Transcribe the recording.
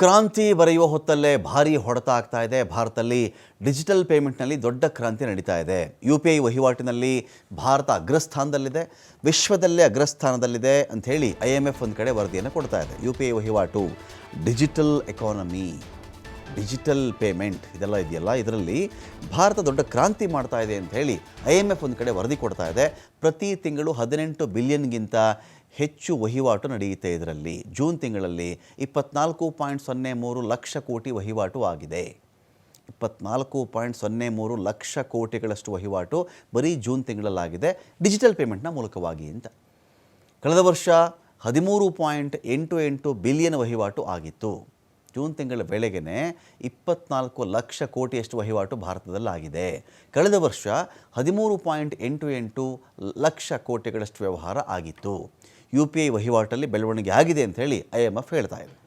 ಕ್ರಾಂತಿ ಬರೆಯುವ ಹೊತ್ತಲ್ಲೇ ಭಾರಿ ಹೊಡೆತ ಆಗ್ತಾ ಇದೆ. ಭಾರತದಲ್ಲಿ ಡಿಜಿಟಲ್ ಪೇಮೆಂಟ್ನಲ್ಲಿ ದೊಡ್ಡ ಕ್ರಾಂತಿ ನಡೀತಾ ಇದೆ. ಯು ಪಿ ಐ ವಹಿವಾಟಿನಲ್ಲಿ ಭಾರತ ಅಗ್ರಸ್ಥಾನದಲ್ಲಿದೆ. ವಿಶ್ವದಲ್ಲೇ ಅಗ್ರಸ್ಥಾನದಲ್ಲಿದೆ ಅಂಥೇಳಿ ಐ ಎಂ ಎಫ್ ಒಂದು ಕಡೆ ವರದಿಯನ್ನು ಕೊಡ್ತಾ ಇದೆ. ಯು ಪಿ ಐ ವಹಿವಾಟು, ಡಿಜಿಟಲ್ ಎಕಾನಮಿ, ಡಿಜಿಟಲ್ ಪೇಮೆಂಟ್ ಇದೆಲ್ಲ ಇದೆಯಲ್ಲ, ಇದರಲ್ಲಿ ಭಾರತ ದೊಡ್ಡ ಕ್ರಾಂತಿ ಮಾಡ್ತಾ ಇದೆ ಅಂತ ಹೇಳಿ ಐ ಎಂ ಎಫ್ ಒಂದು ಕಡೆ ವರದಿ ಕೊಡ್ತಾ ಇದೆ. ಪ್ರತಿ ತಿಂಗಳು ಹದಿನೆಂಟು ಬಿಲಿಯನ್ಗಿಂತ ಹೆಚ್ಚು ವಹಿವಾಟು ನಡೆಯುತ್ತೆ ಇದರಲ್ಲಿ. ಜೂನ್ ತಿಂಗಳಲ್ಲಿ ಇಪ್ಪತ್ನಾಲ್ಕು ಪಾಯಿಂಟ್ ಸೊನ್ನೆ ಮೂರು ಲಕ್ಷ ಕೋಟಿ ವಹಿವಾಟು ಆಗಿದೆ. ಇಪ್ಪತ್ನಾಲ್ಕು ಪಾಯಿಂಟ್ ಸೊನ್ನೆ ಮೂರು ಲಕ್ಷ ಕೋಟಿಗಳಷ್ಟು ವಹಿವಾಟು ಬರೀ ಜೂನ್ ತಿಂಗಳಲ್ಲಾಗಿದೆ. ಡಿಜಿಟಲ್ ಪೇಮೆಂಟ್ನ ಮೂಲಕವಾಗಿ ಅಂತ. ಕಳೆದ ವರ್ಷ ಹದಿಮೂರು ಪಾಯಿಂಟ್ ಎಂಟು ಎಂಟು ಬಿಲಿಯನ್ ವಹಿವಾಟು ಆಗಿತ್ತು. ಜೂನ್ ತಿಂಗಳ ವೇಳೆಗೆ ಇಪ್ಪತ್ನಾಲ್ಕು ಲಕ್ಷ ಕೋಟಿಯಷ್ಟು ವಹಿವಾಟು ಭಾರತದಲ್ಲಾಗಿದೆ. ಕಳೆದ ವರ್ಷ ಹದಿಮೂರು ಪಾಯಿಂಟ್ ಎಂಟು ಎಂಟು ಲಕ್ಷ ಕೋಟಿಗಳಷ್ಟು ವ್ಯವಹಾರ ಆಗಿತ್ತು. ಯು ಪಿ ಐ ವಹಿವಾಟಲ್ಲಿ ಬೆಳವಣಿಗೆ ಆಗಿದೆ ಅಂತ ಹೇಳಿ ಐ ಎಂ ಎಫ್ ಹೇಳ್ತಾ ಇದೆ.